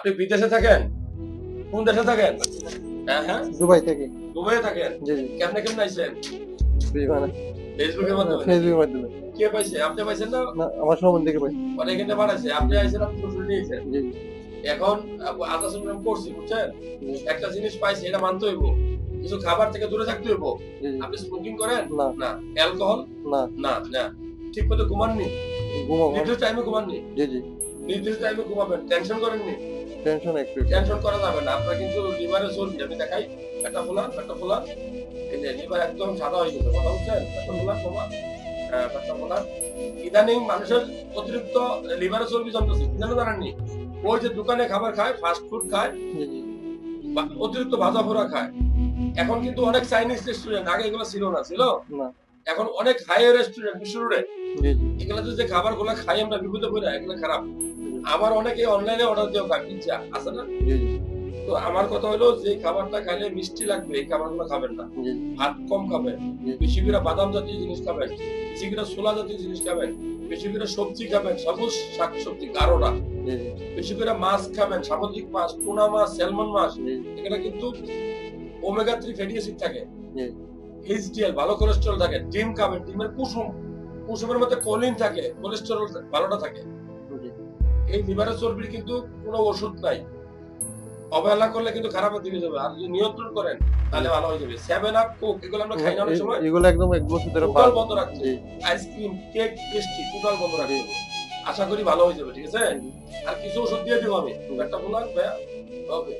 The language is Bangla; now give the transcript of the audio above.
আপনি বিদেশে থাকেন? কোন দেশে থাকেন? হ্যাঁ হ্যাঁ। দুবাই থেকে। দুবাইয়ে থাকেন? জি জি। কেমনে কেমনে আইছেন ফেসবুকের মাধ্যমে। ফেসবুকের মাধ্যমে কে পাইছে? আপনি পাইছেন না? না আমার সম্বন্ধে থেকে পাই মানে এখানে বাড়াইছে আপনি আইছেন আপনি শুনে নিয়েছেন জি। এখন আধা করছি বুঝছেন? একটা জিনিস পাইছি এটা মানতে হইব। কিছু খাবার থেকে দূরে থাকতে হইব। আপনি স্মোকিং করেন? না। না। অ্যালকোহল না। না না। ঠিক মতো ঘুমাননি? নির্দিষ্ট টাইমে ঘুমাননি? জি জি। নির্দিষ্ট টাইমে ঘুমাবেন? টেনশন করেননি? টেনশন একটু টেনশন করা যাবে না। আপনার কিন্তু লিভারে চলবে আমি দেখাই। একটা ফোলা একটা ফোলা এই যে লিভার একদম সাদা হয়ে গেছে। কথা বুঝছেন? একটা ফোলা ফোলা একটা ফোলা ইদানিং মানুষের অতিরিক্ত লিভারে চর্বি জমতেছে। জানো জানেননি ওই যে দোকানে খাবার খায় ফাস্ট ফুড খায় অতিরিক্ত ভাজা পোড়া খায়। এখন কিন্তু অনেক চাইনিজ রেস্টুরেন্ট আগে এগুলো ছিল না ছিল? না। এখন অনেক হাই রেস্টুরেন্ট জি এগুলো যে খাবারগুলো খাই আমরা বিপদে পড়ে এগুলো খারাপ। আমার অনেকে অনলাইনে অর্ডার দিয়েও খায় পিজ্জা আছে না? তো আমার কথা হলো যে খাবারটা খাইলে মিষ্টি লাগবে এই খাবারগুলো খাবেন না। ভাত কম খাবেন বেশি করে বাদাম জাতীয় জিনিস খাবেন বেশি করে ছোলা জাতীয় জিনিস খাবেন বেশি করে সবজি খাবেন সবুজ শাক সবজি জি জি। বেশি করে মাছ খাবেন সামুদ্রিক মাছ টুনা মাছ স্যালমন মাছ এখানে কিন্তু ওমেগা থ্রি ফ্যাটি অ্যাসিড থাকে। এইচডিএল ভালো কোলেস্টেরল থাকে ডিম খাবেন ডিমের কুসুম কুসুমের মধ্যে কলিন থাকে কোলেস্টেরল ভালোটা থাকে। এই লিভারের চর্বির কিন্তু কোনো ওষুধ নাই। অবহেলা করলে কিন্তু খারাপের দিকে যাবে। আর যদি নিয়ন্ত্রণ করেন তাহলে ভালো হয়ে যাবে। সেভেন আপ কোক এগুলো আমরা খাই না অনেক সময়। এগুলো একদম এক বছর ধরে টোটাল বন্ধ রাখছে। আইসক্রিম কেক পেস্ট্রি টোটাল বন্ধ রাখছে। আশা করি ভালো হয়ে যাবে ঠিক আছে? আর কিছু ওষুধ দিয়ে দিব আমি। একটা বললাম ভাইয়া। ওকে